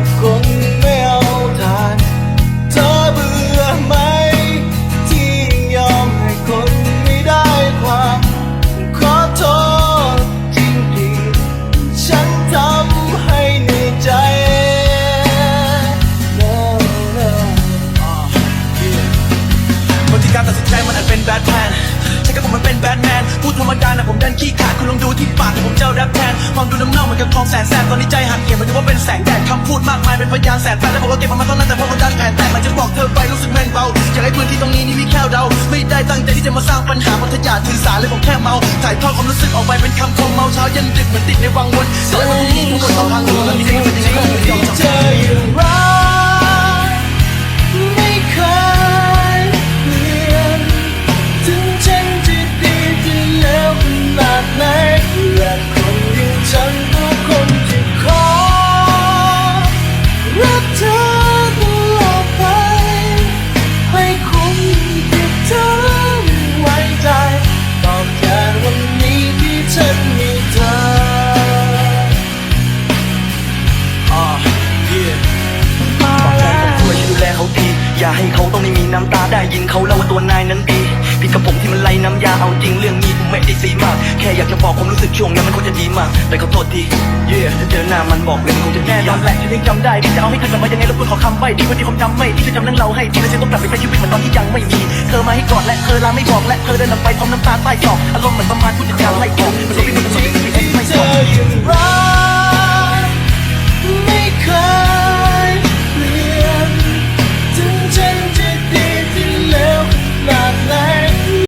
ับคนไม่เอาทาน เธอเบื่อไหม ที่ยอมให้คนไม่ได้ความ ขอโทษจริงๆฉันทำให้เหนื่อยใจ No No บางทีการตัดสินใจมันอาจเป็นแบดแมนใช่ครับผมมันเป็นแบดแมน พูดธรรมดานะผมดันขี้ขาดคุณลองดูที่ปากแต่ผมเจ้าแรปแทนความดูน้ำเน่าเหมือนกับทองแสนแสบตอนนี้ใจหักเข็ม ดมากมายเป็นพยานแสนแปดแล้วบอกว่าเก็บมันมาตอนนั้นแต่พอมันดันแผนแตกมันจะบอกเธอไปรู้สึกแม่งเบาอยากให้พื้นที่ตรงนี้นี่พี่แค่เดาไม่ได้ตั้งใจที่จะมาสร้างปัญหาพัทยาถือสาเลยผมแค่เมาถ่ายทอดความรู้สึกออกไปเป็นคำคมเมาเช้ายันดึกเหมือนติดในวังวนสายมันนี้ทุกคน น้ำตาได้ยินเขาเล่าว่าตัวนายนั้นดีผิดกับผมที่มันไล่น้ำยาเอาจริงเรื่องนี้ผมไม่ได้ซีมาก แค่อยากจะบอกความรู้สึกช่วงนั้นมันคงจะดีมาก แต่ขอโทษทีเย่ถ้าเจอหน้ามันบอกเลยมันคงจะแน่นอนแหละฉันยังจำได้ที่จะเอาให้เธอกลับมายังไงแล้วพูดขอคำใบ้ดีกว่าที่ผมจำไม่ที่จะจำเรื่องเราให้ดีแล้วฉันต้องกลับไปใช้ชีวิตเหมือนตอนที่ยังไม่มี เธอมาให้กอดและเธอลาไม่บอกและเธอเดินออกไปพร้อมน้ำตาใต้ศอก